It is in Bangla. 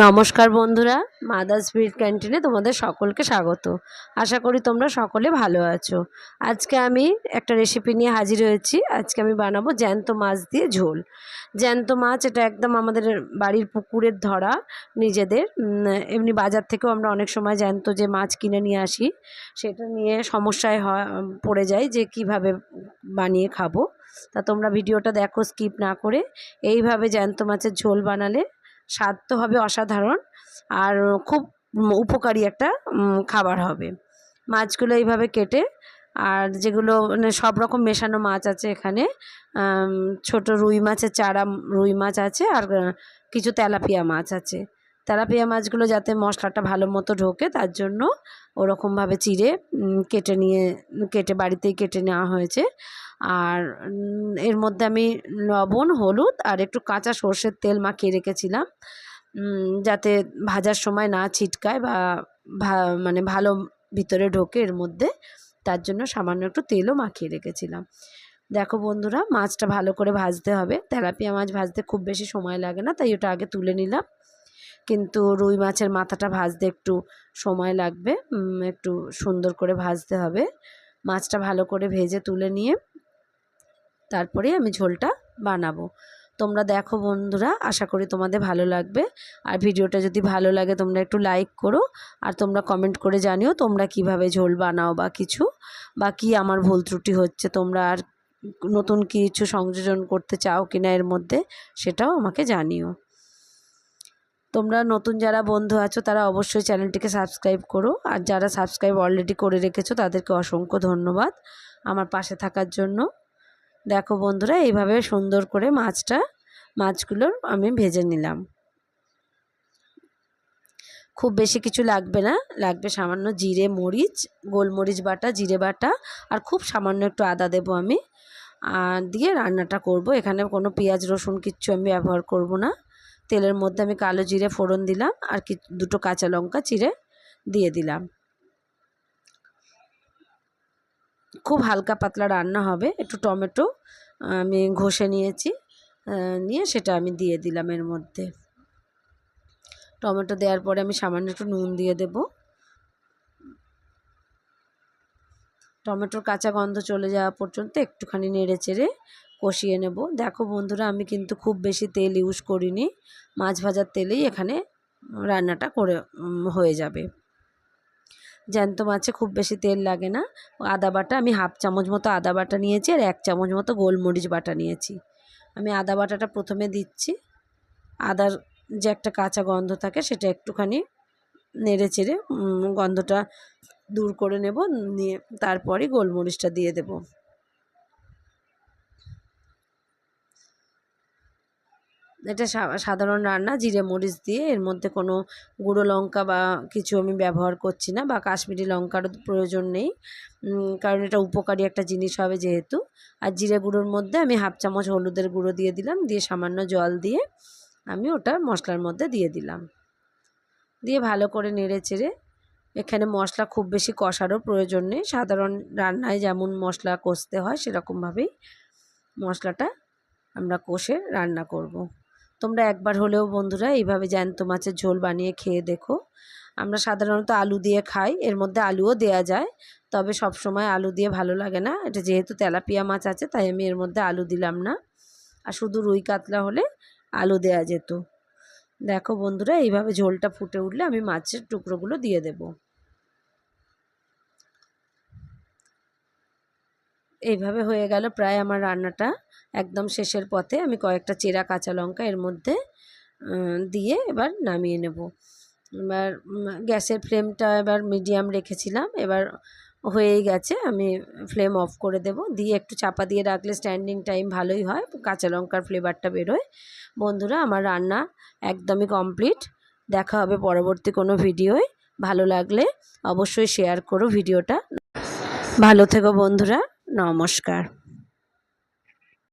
নমস্কার বন্ধুরা মাদার্স বিট ক্যান্টিনে তোমাদের সকলকে স্বাগত। আশা করি তোমরা সকলে ভালো আছো। আজকে আমি একটা রেসিপি নিয়ে হাজির হয়েছি। আজকে আমি বানাবো জ্যান্ত মাছ দিয়ে ঝোল। জ্যান্ত মাছ, এটা একদম আমাদের বাড়ির পুকুরের ধরা, নিজেদের। এমনি বাজার থেকেও আমরা অনেক সময় জ্যান্ত যে মাছ কিনে নিয়ে আসি, সেটা নিয়ে সমস্যায় হয় পড়ে যায় যে কীভাবে বানিয়ে খাব। তা তোমরা ভিডিওটা দেখো স্কিপ না করে। এইভাবে জ্যান্ত মাছের ঝোল বানালে স্বাদ তো হবে অসাধারণ আর খুব উপকারী একটা খাবার হবে। মাছগুলো এইভাবে কেটে আর যেগুলো মানে সব রকম মেশানো মাছ আছে এখানে ছোট রুই মাছের চারা, রুই মাছ আছে আর কিছু তেলাপিয়া মাছ আছে। তেলাপিয়া মাছগুলো যাতে মশলাটা ভালো মতো ঢোকে, তার জন্য ওরকমভাবে চিড়ে কেটে নিয়ে, কেটে বাড়িতেই কেটে নেওয়া হয়েছে। আর এর মধ্যে আমি লবণ, হলুদ আর একটু কাঁচা সর্ষের তেল মাখিয়ে রেখেছিলাম। যাতে ভাজার সময় না ছিটকায় বা মানে ভালো ভিতরে ঢোকে এর মধ্যে, তার জন্য সামান্য একটু তেলও মাখিয়ে রেখেছিলাম। দেখো বন্ধুরা, মাছটা ভালো করে ভাজতে হবে। তেলাপিয়া মাছ ভাজতে খুব বেশি সময় লাগে না, তাই ওটা আগে তুলে নিলাম। কিন্তু রুই মাছের মাথাটা ভাজতে একটু সময় লাগবে। একটু সুন্দর করে ভাজতে হবে। মাছটা ভালো করে ভেজে তুলে নিয়ে তারপরে আমি ঝোলটা বানাবো। তোমরা দেখো বন্ধুরা, আশা করি তোমাদের ভালো লাগবে। আর ভিডিওটা যদি ভালো লাগে, তোমরা একটু লাইক করো। আর তোমরা কমেন্ট করে জানিও তোমরা কীভাবে ঝোল বানাও বা কিছু। বা কি আমার ভুল ত্রুটি হচ্ছে, তোমরা আর নতুন কিছু সংযোজন করতে চাও কিনা এর মধ্যে, সেটাও আমাকে জানিও। তোমরা নতুন যারা বন্ধু আছো, তারা অবশ্যই চ্যানেলটিকে সাবস্ক্রাইব করো। আর যারা সাবস্ক্রাইব অলরেডি করে রেখেছো, তাদেরকে অসংখ্য ধন্যবাদ আমার পাশে থাকার জন্য। দেখো বন্ধুরা, এইভাবে সুন্দর করে মাছটা মাছগুলোর আমি ভেজে নিলাম। খুব বেশি কিছু লাগবে না, লাগবে সামান্য জিরে, মরিচ, গোলমরিচ বাটা, জিরে বাটা, আর খুব সামান্য একটু আদা দেবো আমি। আর দিয়ে রান্নাটা করব। এখানে কোনো পেঁয়াজ, রসুন কিচ্ছু আমি ব্যবহার করব না। তেলের মধ্যে আমি কালো জিরে ফোড়ন দিলাম আর কি দুটো কাঁচা লঙ্কা চিরে দিয়ে দিলাম। খুব হালকা পাতলা রান্না হবে, একটু টমেটো আমি ঘষে নিয়েছি নিয়ে সেটা আমি দিয়ে দিলাম এর মধ্যে। টমেটো দেওয়ার পরে আমি সামান্য একটু নুন দিয়ে দেব। টমেটোর কাঁচা গন্ধ চলে যাওয়া পর্যন্ত একটুখানি নেড়ে চেড়ে কষিয়ে নেব। দেখো বন্ধুরা, আমি কিন্তু খুব বেশি তেল ইউজ করিনি। মাছ ভাজার তেলেই এখানে রান্নাটা করে হয়ে যাবে। জ্যান্ত মাছে খুব বেশি তেল লাগে না। আদা বাটা, আমি হাফ চামচ মতো আদা বাটা নিয়েছি আর এক চামচ মতো গোলমরিচ বাটা নিয়েছি। আমি আদা বাটাটা প্রথমে দিচ্ছি। আদার যে একটা কাঁচা গন্ধ থাকে, সেটা একটুখানি নেড়ে চেড়ে গন্ধটা দূর করে নেব। নিয়ে তারপরে গোলমরিচটা দিয়ে দেব। এটা সাধারণ রান্না, জিরে মরিচ দিয়ে। এর মধ্যে কোনো গুঁড়ো লঙ্কা বা কিছু আমি ব্যবহার করছি না বা কাশ্মীরি লঙ্কারও প্রয়োজন নেই। কারণ এটা উপকারী একটা জিনিস হবে যেহেতু। আর জিরে গুঁড়োর মধ্যে আমি হাফ চামচ হলুদের গুঁড়ো দিয়ে দিলাম, দিয়ে সামান্য জল দিয়ে আমি ওটা মশলার মধ্যে দিয়ে দিলাম। দিয়ে ভালো করে নেড়ে চেড়ে এখানে মশলা খুব বেশি কষারও প্রয়োজন নেই। সাধারণ রান্নায় যেমন মশলা কষতে হয়, সেরকমভাবেই মশলাটা আমরা কষে রান্না করব। তোমরা একবার হলেও বন্ধুরা এইভাবে জ্যান্ত মাছের ঝোল বানিয়ে খেয়ে দেখো। আমরা সাধারণত আলু দিয়ে খাই, এর মধ্যে আলুও দেয়া যায়, তবে সব সময় আলু দিয়ে ভালো লাগে না। এটা যেহেতু তেলাপিয়া মাছ আছে, তাই আমি এর মধ্যে আলু দিলাম না। আর শুধু রুই কাতলা হলে আলু দেয়া যেত। দেখো বন্ধুরা, এইভাবে ঝোলটা ফুটে উঠলে আমি মাছের টুকরোগুলো দিয়ে দেব। এইভাবে হয়ে গেল প্রায় আমার রান্নাটা একদম শেষের পথে। আমি কয়েকটা চেরা কাঁচা লঙ্কা এর মধ্যে দিয়ে এবার নামিয়ে নেব। এবার গ্যাসের ফ্লেমটা এবার মিডিয়াম রেখেছিলাম। এবার হয়েই গেছে, আমি ফ্লেম অফ করে দেব। দিয়ে একটু চাপা দিয়ে রাখলে স্ট্যান্ডিং টাইম ভালোই হয়, কাঁচা লঙ্কার ফ্লেভারটা বেরোয়। বন্ধুরা, আমার রান্না একদমই কমপ্লিট। দেখা হবে পরবর্তী কোনো ভিডিওয়। ভালো লাগলে অবশ্যই শেয়ার করো ভিডিওটা। ভালো থেকো বন্ধুরা। নমস্কার।